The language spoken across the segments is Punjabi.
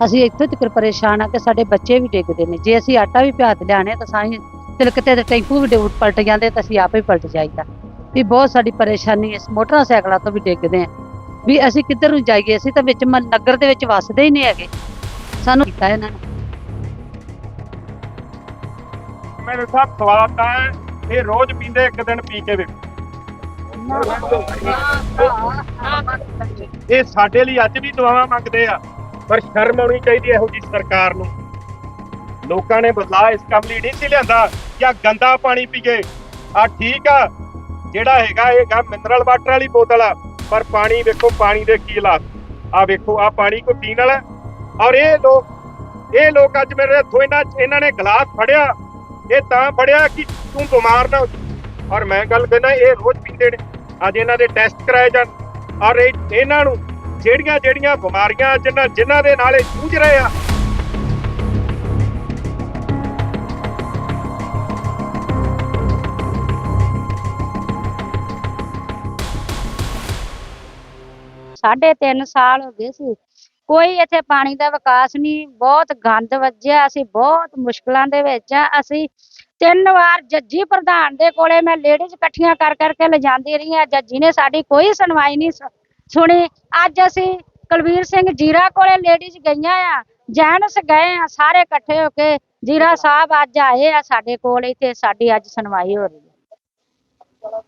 ਅਸੀਂ ਇੱਥੋਂ ਤੱਕ ਪਰੇਸ਼ਾਨ ਆ ਕਿ ਸਾਡੇ ਬੱਚੇ ਵੀ ਡਿੱਗਦੇ ਨੇ ਜੇ ਅਸੀਂ ਆਟਾ ਵੀ ਪਿਆਤ ਲਿਆਣੇ ਤਾਂ ਸਾਈਂ ਤਿਲਕਤੇ ਦੇ ਟੈਂਪੂ ਵੀ ਡਿੱਗ ਪਲਟ ਜਾਂਦੇ ਤਾਂ ਅਸੀਂ ਆਪੇ ਪਲਟ ਜਾਈਦਾ ਵੀ ਬਹੁਤ ਸਾਡੀ ਪਰੇਸ਼ਾਨੀ ਇਸ ਮੋਟਰਸਾਈਕਲਾਂ ਤੋਂ ਵੀ ਡਿੱਗਦੇ ਆ ਵੀ ਅਸੀਂ ਕਿੱਧਰ ਨੂੰ ਜਾਈਏ ਅਸੀਂ ਤਾਂ ਵਿੱਚ ਨਗਰ ਦੇ ਵਿੱਚ ਵਸਦੇ ਹੀ ਨਹੀਂ ਹੈਗੇ ਸਾਨੂੰ ਕੀਤਾ ਇਹਨਾਂ ਨੇ ਮੇਰੇ ਸਾਹਿਬ ਤਾਂ ਹੈ ਇਹ ਰੋਜ਼ ਪੀਂਦੇ ਇੱਕ ਦਿਨ ਪੀ ਕੇ ਵੇਖੋ ਇਹ ਸਾਡੇ ਲਈ ਅੱਜ ਵੀ ਦੁਆਵਾਂ ਮੰਗਦੇ ਆ ਪਰ ਸ਼ਰਮ ਆਉਣੀ ਚਾਹੀਦੀ ਇਹੋ ਜੀ ਸਰਕਾਰ ਨੂੰ। ਲੋਕਾਂ ਨੇ ਬਦਲਾ ਇਸ ਕੰਮ ਲਈ ਨਹੀਂ ਸੀ ਲਿਆਂਦਾ ਕਿ ਗੰਦਾ ਪਾਣੀ ਪੀਏ ਆ ਠੀਕ ਆ, ਜਿਹੜਾ ਹੈਗਾ ਇਹ ਗਾ ਮਿਨਰਲ ਵਾਟਰ ਵਾਲੀ ਬੋਤਲ ਆ, ਪਰ ਪਾਣੀ ਵੇਖੋ, ਪਾਣੀ ਦੇ ਕੀ ਹਾਲਾਤ। ਆ ਵੇਖੋ ਆ ਪਾਣੀ ਕੋ ਪੀਣ ਵਾਲਾ ਔਰ ਇਹ ਲੋਕ ਇਹ ਲੋਕ ਅੱਜ ਮੇਰੇ ਹੱਥੋਂ ਇਹਨਾਂ ਇਹਨਾਂ ਨੇ ਗਲਾਸ ਫੜਿਆ। ਇਹ ਤਾਂ ਫੜਿਆ ਕਿ ਤੂੰ ਬਿਮਾਰ ਨਾ ਔਰ ਮੈਂ ਗੱਲ ਕਹਿੰਦਾ ਇਹ ਰੋਜ਼ ਪੀਂਦੇ ਨੇ। ਅੱਜ ਇਹਨਾਂ ਦੇ ਟੈਸਟ ਕਰਾਏ ਜਾਣ। ਔਰ ਇਹਨਾਂ ਨੂੰ ਜਿਹੜੀਆਂ ਜਿਹੜੀਆਂ ਬਿਮਾਰੀਆਂ ਜਿਨ੍ਹਾਂ ਜਿਨ੍ਹਾਂ ਦੇ ਨਾਲ ਇਹ ਜੂਝ ਰਹੇ ਆ। ਸਾਢੇ ਤਿੰਨ ਸਾਲ ਹੋ ਗਏ ਸੀ। ਕੋਈ ਇੱਥੇ ਪਾਣੀ ਦਾ ਵਿਕਾਸ ਨਹੀਂ, ਬਹੁਤ ਗੰਦ ਵੱਜਿਆ, ਅਸੀਂ ਬਹੁਤ ਮੁਸ਼ਕਲਾਂ ਦੇ ਵਿੱਚ ਆ। ਅਸੀਂ ਤਿੰਨ ਵਾਰ ਜੱਜੀ ਪ੍ਰਧਾਨ ਦੇ ਕੋਲੇ ਮੈਂ ਲੇਡੀਜ਼ ਇਕੱਠੀਆਂ ਕਰ ਕਰਕੇ ਲਿਜਾਂਦੀ ਰਹੀ ਆ। ਜੱਜੀ ਨੇ ਸਾਡੀ ਕੋਈ ਸੁਣਵਾਈ ਨਹੀਂ ਸੁਣੀ, ਅੱਜ ਅਸੀਂ ਕੁਲਵੀਰ ਸਿੰਘ ਜੀਰਾ ਕੋਲੇ ਲੇਡੀਜ਼ ਗਈਆਂ ਆ, ਜੈਨਸ ਗਏ ਆ ਸਾਰੇ ਇਕੱਠੇ ਹੋ ਕੇ, ਜੀਰਾ ਸਾਹਿਬ ਅੱਜ ਆਏ ਆ ਸਾਡੇ ਕੋਲ ਇੱਥੇ, ਸਾਡੀ ਅੱਜ ਸੁਣਵਾਈ ਹੋ ਰਹੀ ਹੈ।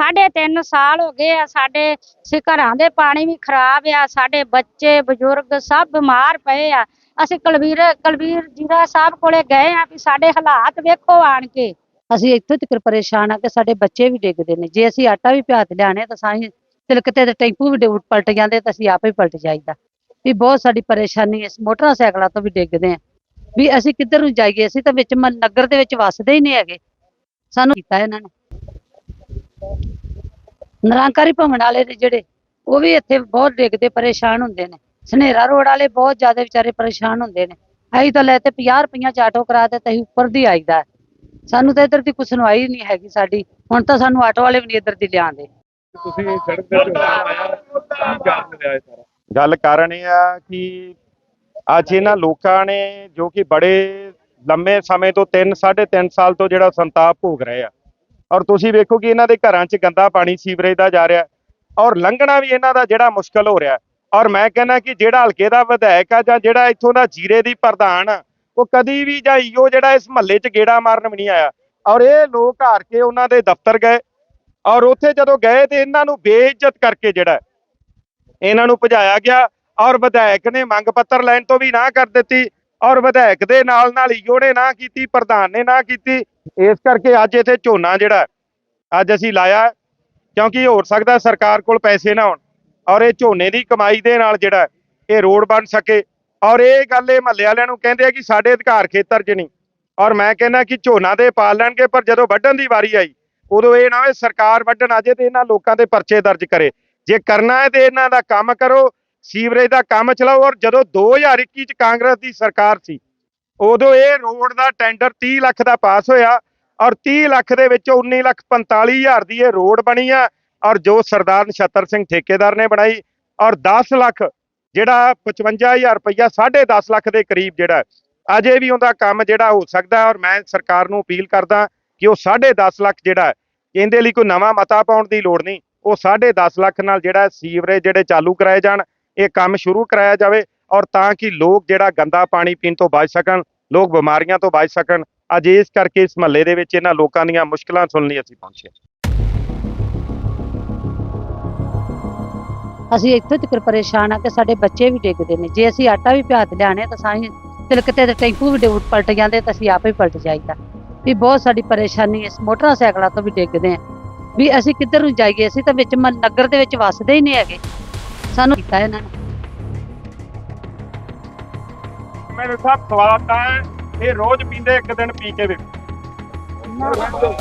ਸਾਢੇ ਤਿੰਨ ਸਾਲ ਹੋ ਗਏ ਆ, ਸਾਡੇ ਸੇ ਘਰਾਂ ਦੇ ਪਾਣੀ ਵੀ ਖਰਾਬ ਆ, ਸਾਡੇ ਬੱਚੇ, ਬਜ਼ੁਰਗ ਸਭ ਬਿਮਾਰ ਪਏ ਆ। ਅਸੀਂ ਕੁਲਵੀਰ ਕੁਲਵੀਰ ਜੀਰਾ ਸਾਹਿਬ ਕੋਲੇ ਗਏ ਆ ਵੀ ਸਾਡੇ ਹਾਲਾਤ ਵੇਖੋ ਆਣ ਕੇ। ਅਸੀਂ ਇੱਥੋਂ ਤੱਕ ਪਰੇਸ਼ਾਨ ਆ ਕਿ ਸਾਡੇ ਬੱਚੇ ਵੀ ਡਿੱਗਦੇ ਨੇ। ਜੇ ਅਸੀਂ ਆਟਾ ਵੀ ਪਿਆਤ ਲਿਆਣੇ ਤਾਂ ਸਾਈਂ ਕਿਤੇ ਦੇ ਟੈਂਪੂ ਵੀ ਡਿੱਗ ਪਲਟ ਜਾਂਦੇ ਤਾਂ ਅਸੀਂ ਆਪ ਹੀ ਪਲਟ ਜਾਈਦਾ। ਵੀ ਬਹੁਤ ਸਾਡੀ ਪਰੇਸ਼ਾਨੀ ਇਸ ਮੋਟਰਸਾਈਕਲਾਂ ਤੋਂ ਵੀ ਡਿੱਗਦੇ ਆ। ਵੀ ਅਸੀਂ ਕਿੱਧਰ ਨੂੰ ਜਾਈਏ, ਅਸੀਂ ਤਾਂ ਵਿੱਚ ਮ- ਨਗਰ ਦੇ ਵਿੱਚ ਵੱਸਦੇ ਹੀ ਨਹੀਂ ਹੈਗੇ। ਸਾਨੂੰ ਕੀਤਾ ਇਹਨਾਂ ਨੇ। ਨਿਰੰਕਾਰੀ ਭਵਨ ਵਾਲੇ ਨੇ ਜਿਹੜੇ, ਉਹ ਵੀ ਇੱਥੇ ਬਹੁਤ ਡਿੱਗਦੇ, ਪਰੇਸ਼ਾਨ ਹੁੰਦੇ ਨੇ। ਸਨੇਰਾ ਰੋਡ ਵਾਲੇ ਬਹੁਤ ਜ਼ਿਆਦਾ ਵਿਚਾਰੇ ਪਰੇਸ਼ਾਨ ਹੁੰਦੇ ਨੇ। ਅਸੀਂ ਤਾਂ ਲੈ ਤੇ 50 ਰੁਪਈਆ ਚ ਆਟੋ ਕਰਾ ਦੇ ਤੇ ਅਸੀਂ ਉੱਪਰ ਦੀ ਆਈਦਾ। ਸਾਨੂੰ ਤਾਂ ਇੱਧਰ ਦੀ ਕੋਈ ਸੁਣਵਾਈ ਨਹੀਂ ਹੈਗੀ ਸਾਡੀ। ਹੁਣ ਤਾਂ ਸਾਨੂੰ ਆਟੋ ਵਾਲੇ ਵੀ ਨਹੀਂ ਇੱਧਰ ਦੀ ਲਿਆਂਦੇ ਤੁਸੀਂ ਸੜਕ ਦੇ ਆਇਆ ਗੱਲ ਕਾਰਨ ਇਹ ਆ ਕਿ ਅੱਜ ਇਹਨਾਂ ਲੋਕਾਂ ਨੇ ਜੋ ਕਿ ਬੜੇ ਲੰਮੇ ਸਮੇਂ ਤੋਂ 3 3.5 ਸਾਲ ਤੋਂ ਜਿਹੜਾ ਸੰਤਾਪ ਭੋਗ ਰਹੇ ਆ। ਔਰ ਤੁਸੀਂ ਵੇਖੋ ਕਿ ਇਹਨਾਂ ਦੇ ਘਰਾਂ 'ਚ ਗੰਦਾ ਪਾਣੀ ਸੀਵਰੇਜ ਦਾ ਜਾ ਰਿਹਾ। ਔਰ ਲੰਘਣਾ ਵੀ ਇਹਨਾਂ ਦਾ ਜਿਹੜਾ ਮੁਸ਼ਕਲ ਹੋ ਰਿਹਾ। ਔਰ ਮੈਂ ਕਹਿੰਦਾ ਕਿ ਜਿਹੜਾ ਹਲਕੇ ਦਾ ਵਿਧਾਇਕ ਆ ਜਾਂ ਜਿਹੜਾ ਇੱਥੋਂ ਦਾ ਜੀਰੇ ਦੀ ਪ੍ਰਧਾਨ ਆ, ਉਹ ਕਦੀ ਵੀ ਜਾਂ ਈਓ ਜਿਹੜਾ ਇਸ ਮਹੱਲੇ 'ਚ ਗੇੜਾ ਮਾਰਨ ਵੀ ਨਹੀਂ ਆਇਆ। ਔਰ ਇਹ ਲੋਕ ਹਾਰ ਕੇ ਉਹਨਾਂ ਦੇ ਦਫ਼ਤਰ ਗਏ। ਔਰ ਉੱਥੇ ਜਦੋਂ ਗਏ ਤੇ ਇਹਨਾਂ ਨੂੰ ਬੇਇੱਜ਼ਤ ਕਰਕੇ ਜਿਹੜਾ ਇਹਨਾਂ ਨੂੰ ਭਜਾਇਆ ਗਿਆ ਔਰ ਵਿਧਾਇਕ ਨੇ ਮੰਗ ਪੱਤਰ ਲੈਣ ਤੋਂ ਵੀ ਨਾ ਕਰ ਦਿੱਤੀ ਔਰ ਵਿਧਾਇਕ ਦੇ ਨਾਲ ਨਾਲ ਈਓ ਨੇ ਨਾ ਕੀਤੀ, ਪ੍ਰਧਾਨ ਨੇ ਨਾ ਕੀਤੀ। ਇਸ ਕਰਕੇ ਅੱਜ ਇੱਥੇ ਝੋਨਾ ਜਿਹੜਾ ਅੱਜ ਅਸੀਂ ਲਾਇਆ ਕਿਉਂਕਿ ਹੋ ਸਕਦਾ ਸਰਕਾਰ ਕੋਲ ਪੈਸੇ ਨਾ ਹੋਣ ਔਰ ਇਹ ਝੋਨੇ ਦੀ ਕਮਾਈ ਦੇ ਨਾਲ ਜਿਹੜਾ ਇਹ ਰੋਡ ਬਣ ਸਕੇ। ਔਰ ਇਹ ਗੱਲ ਇਹ ਮਹੱਲੇ ਵਾਲਿਆਂ ਨੂੰ ਕਹਿੰਦੇ ਆ ਕਿ ਸਾਡੇ ਅਧਿਕਾਰ ਖੇਤਰ 'ਚ ਨਹੀਂ। ਔਰ ਮੈਂ ਕਹਿੰਦਾ ਕਿ ਝੋਨਾ ਦੇ ਪਾਲ ਲੈਣਗੇ, ਪਰ ਜਦੋਂ ਵੱਢਣ ਦੀ ਵਾਰੀ ਆਈ ਉਦੋਂ ਇਹ ਨਾ ਹੋਵੇ ਸਰਕਾਰ ਵੱਢਣ ਆ ਜੇ ਤੇ ਇਹਨਾਂ ਲੋਕਾਂ ਦੇ ਪਰਚੇ ਦਰਜ ਕਰੇ। ਜੇ ਕਰਨਾ ਹੈ ਤੇ ਇਹਨਾਂ ਦਾ ਕੰਮ ਕਰੋ, ਸੀਵਰੇਜ ਦਾ ਕੰਮ ਚਲਾਓ ਔਰ ਜਦੋਂ 2021 ਚ ਕਾਂਗਰਸ ਦੀ ਸਰਕਾਰ ਸੀ, ਉਦੋਂ ਇਹ ਰੋਡ ਦਾ ਟੈਂਡਰ 30 ਲੱਖ ਦਾ ਪਾਸ ਹੋਇਆ ਔਰ 30 ਲੱਖ ਦੇ ਵਿੱਚੋਂ 19 ਲੱਖ 45 ਹਜ਼ਾਰ ਦੀ ਇਹ ਰੋਡ ਬਣੀ ਆ ਔਰ ਜੋ ਸਰਦਾਰ ਨਛੱਤਰ ਸਿੰਘ ਠੇਕੇਦਾਰ ਨੇ ਬਣਾਈ ਔਰ 10 ਲੱਖ ਜਿਹੜਾ 55000 ਰੁਪਈਆ 10.5 ਲੱਖ ਦੇ ਕਰੀਬ ਜਿਹੜਾ ਅਜੇ ਵੀ ਉਹਦਾ ਕੰਮ ਜਿਹੜਾ ਹੋ ਸਕਦਾ ਔਰ ਮੈਂ ਸਰਕਾਰ ਨੂੰ ਅਪੀਲ ਕਰਦਾ ਕਿ ਉਹ 10.5 ਲੱਖ ਜਿਹੜਾ ਇਹਦੇ ਲਈ ਕੋਈ ਨਵਾਂ ਮਤਾ ਪਾਉਣ ਦੀ ਲੋੜ ਨਹੀਂ। ਉਹ 10.5 ਲੱਖ ਨਾਲ ਜਿਹੜਾ ਸੀਵਰੇਜ ਜਿਹੜੇ ਚਾਲੂ ਕਰਾਏ ਜਾਣ, ਇਹ ਕੰਮ ਸ਼ੁਰੂ ਕਰਾਇਆ ਜਾਵੇ ਔਰ ਤਾਂ ਕਿ ਲੋਕ ਜਿਹੜਾ ਗੰਦਾ ਪਾਣੀ ਪੀਣ ਤੋਂ ਬਚ ਸਕਣ, ਲੋਕ ਬਿਮਾਰੀਆਂ ਤੋਂ ਬਚ ਸਕਣ। ਅੱਜ ਇਸ ਕਰਕੇ ਇਸ ਮਹੱਲੇ ਦੇ ਵਿੱਚ ਇਹਨਾਂ ਲੋਕਾਂ ਦੀਆਂ ਮੁਸ਼ਕਲਾਂ ਸੁਣਨ ਲਈ ਅਸੀਂ ਪਹੁੰਚੇ ਅਸੀਂ ਇੱਥੋਂ ਤੱਕ ਪਰੇਸ਼ਾਨ ਆ ਕਿ ਸਾਡੇ ਬੱਚੇ ਵੀ ਡਿੱਗਦੇ ਨੇ। ਜੇ ਅਸੀਂ ਆਟਾ ਵੀ ਪਿਆਤ ਲਿਆਣੇ ਤਾਂ ਸਾਈਂ ਤਿਲਕਤੇ ਦੇ ਟੈਂਪੂ ਵੀ ਡਿੱਗ ਪਲਟ ਜਾਂਦੇ ਤਾਂ ਅਸੀਂ ਆਪੇ ਪਲਟ ਜਾਈਦਾ। ਵੀ ਬਹੁਤ ਸਾਡੀ ਪਰੇਸ਼ਾਨੀ ਇਸ ਮੋਟਰਸਾਈਕਲਾਂ ਤੋਂ ਵੀ ਡਿੱਗਦੇ ਆ ਵੀ ਅਸੀਂ ਕਿੱਧਰ ਨੂੰ ਜਾਈਏ, ਅਸੀਂ ਤਾਂ ਵਿੱਚ ਮ- ਨਗਰ ਦੇ ਵਿੱਚ ਵੱਸਦੇ ਹੀ ਨਹੀਂ ਹੈਗੇ। ਸਾਨੂੰ ਕੀਤਾ ਇਹਨਾਂ ਨੇ। ਮੇਰੇ ਸਾਹਿਬ ਸਵਾਲ ਤਾਂ ਹੈ, ਇਹ ਰੋਜ਼ ਪੀਂਦੇ ਇੱਕ ਦਿਨ ਪੀ ਕੇ ਵੇਖੋ।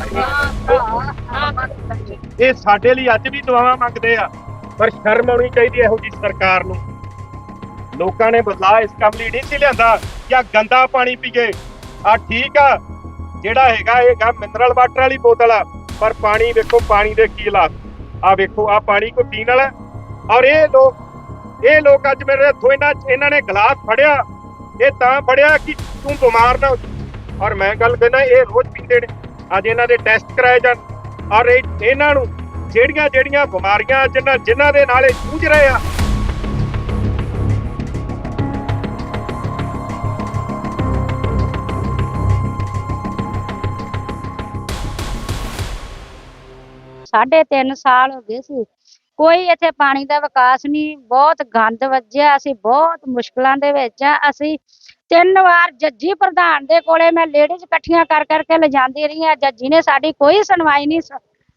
ਇਹ ਸਾਡੇ ਲਈ ਅੱਜ ਵੀ ਦੁਆਵਾਂ ਮੰਗਦੇ ਆ, ਪਰ ਸ਼ਰਮ ਆਉਣੀ ਚਾਹੀਦੀ ਇਹੋ ਜੀ ਸਰਕਾਰ ਨੂੰ। ਲੋਕਾਂ ਨੇ ਬਦਲਾ ਇਸ ਕੰਮ ਲਈ ਨਹੀਂ ਸੀ ਲਿਆਂਦਾ ਕਿ ਆਹ ਗੰਦਾ ਪਾਣੀ ਪੀਏ ਆ ਠੀਕ ਆ ਜਿਹੜਾ ਹੈਗਾ ਇਹ ਗਾ ਮਿਨਰਲ ਵਾਟਰ ਵਾਲੀ ਬੋਤਲ ਆ। ਪਰ ਪਾਣੀ ਵੇਖੋ, ਪਾਣੀ ਦੇ ਕੀ ਹਾਲਾਤ। ਆ ਵੇਖੋ ਆ ਪਾਣੀ ਕੋਈ ਪੀਣ ਵਾਲਾ ਔਰ ਇਹ ਲੋਕ ਇਹ ਲੋਕ ਅੱਜ ਮੇਰੇ ਹੱਥੋਂ ਇਹਨਾਂ ਇਹਨਾਂ ਨੇ ਗਲਾਸ ਫੜਿਆ। ਇਹ ਤਾਂ ਫੜਿਆ ਕਿ ਤੂੰ ਬਿਮਾਰ ਨਾ ਔਰ ਮੈਂ ਗੱਲ ਕਹਿੰਦਾ ਇਹ ਰੋਜ਼ ਪੀਂਦੇ ਨੇ। ਅੱਜ ਇਹਨਾਂ ਦੇ ਟੈਸਟ ਕਰਾਏ ਜਾਣ। ਔਰ ਇਹ, ਇਹਨਾਂ ਨੂੰ ਜਿਹੜੀਆਂ ਜਿਹੜੀਆਂ ਬਿਮਾਰੀਆਂ ਜਿਨ੍ਹਾਂ ਜਿਨ੍ਹਾਂ ਦੇ ਨਾਲ ਇਹ ਜੂਝ ਰਹੇ ਆ ਸਾਢੇ ਤਿੰਨ ਸਾਲ ਹੋ ਗਏ ਸੀ। ਕੋਈ ਇੱਥੇ ਪਾਣੀ ਦਾ ਵਿਕਾਸ ਨਹੀਂ ਬਹੁਤ ਗੰਦ ਵੱਜਿਆ ਅਸੀਂ ਬਹੁਤ ਮੁਸ਼ਕਲਾਂ ਦੇ ਵਿੱਚ ਆ। ਅਸੀਂ ਤਿੰਨ ਵਾਰ ਜੱਜੀ ਪ੍ਰਧਾਨ ਦੇ ਕੋਲੇ ਮੈਂ ਲੇਡੀਜ਼ ਇਕੱਠੀਆਂ ਕਰ ਕਰਕੇ ਲਿਜਾਂਦੀ ਰਹੀ ਆ। ਜੱਜੀ ਨੇ ਸਾਡੀ ਕੋਈ ਸੁਣਵਾਈ ਨਹੀਂ